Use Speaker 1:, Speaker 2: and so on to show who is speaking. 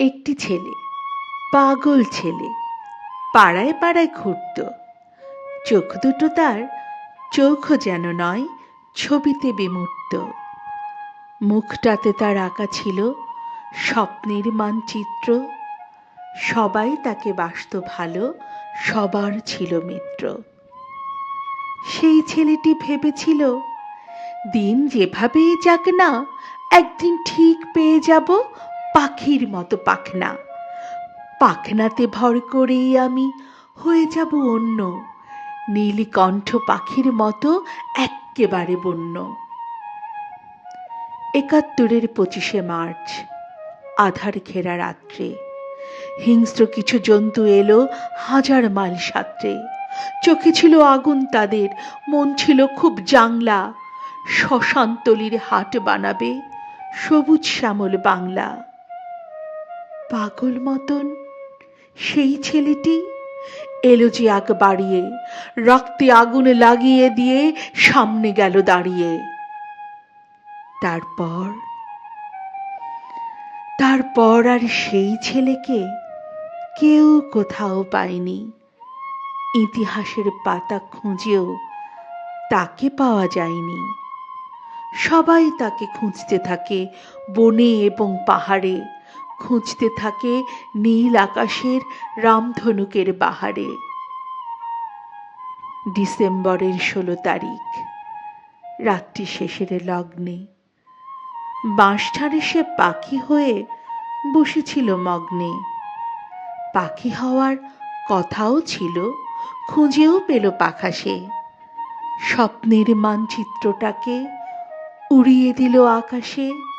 Speaker 1: একটি ছেলে, পাগল ছেলে। পাড়ায় পাড়ায় ঘুরত। চোখ দুটো তার, চোখও যেন নয়, ছবিতে বিমূর্ত। মুখটাতে তার আঁকা ছিল স্বপ্নের মানচিত্র। সবাই তাকে বাসত ভালো, সবার ছিল মিত্র। সেই ছেলেটি ভেবেছিল, দিন যেভাবেই যাক না, একদিন ঠিক পেয়ে যাব পাখির মতো পাখনা। পাখনাতে ভর করেই আমি হয়ে যাব অন্য। নীলকণ্ঠ পাখির মতো এক্কেবারে বন্য। একাত্তরের পঁচিশে মার্চ, আধার ঘেরা রাত্রে। হিংস্র কিছু জন্তু এলো হাজার মাইল সাত্রে। চোখে ছিল আগুন তাদের, মন ছিল খুব জাংলা। শ্মশানতলির হাট বানাবে সবুজ শ্যামল বাংলা। পাগল মতন। সেই ছেলেটি এলো যে আগ বাড়িয়ে, রক্তে আগুন লাগিয়ে দিয়ে সামনে গেল দাঁড়িয়ে। তারপর তারপর আর সেই ছেলেকে কেউ কোথাও পায়নি। ইতিহাসের পাতা খুঁজেও তাকে পাওয়া যায়নি। সবাই তাকে খুঁজতে থাকে বনে এবং পাহাড়ে। খুঁজতে থাকে নীল আকাশের রামধনুকের বাহারে। ডিসেম্বরের ষোলো তারিখ, রাত্রি শেষের লগ্নে। বাঁশঝাড়ে সে পাখি হয়ে বসেছিল মগ্নে। পাখি হওয়ার কথাও ছিল, খুঁজেও পেল পাখা সে। স্বপ্নের মানচিত্রটাকে উড়িয়ে দিল আকাশে।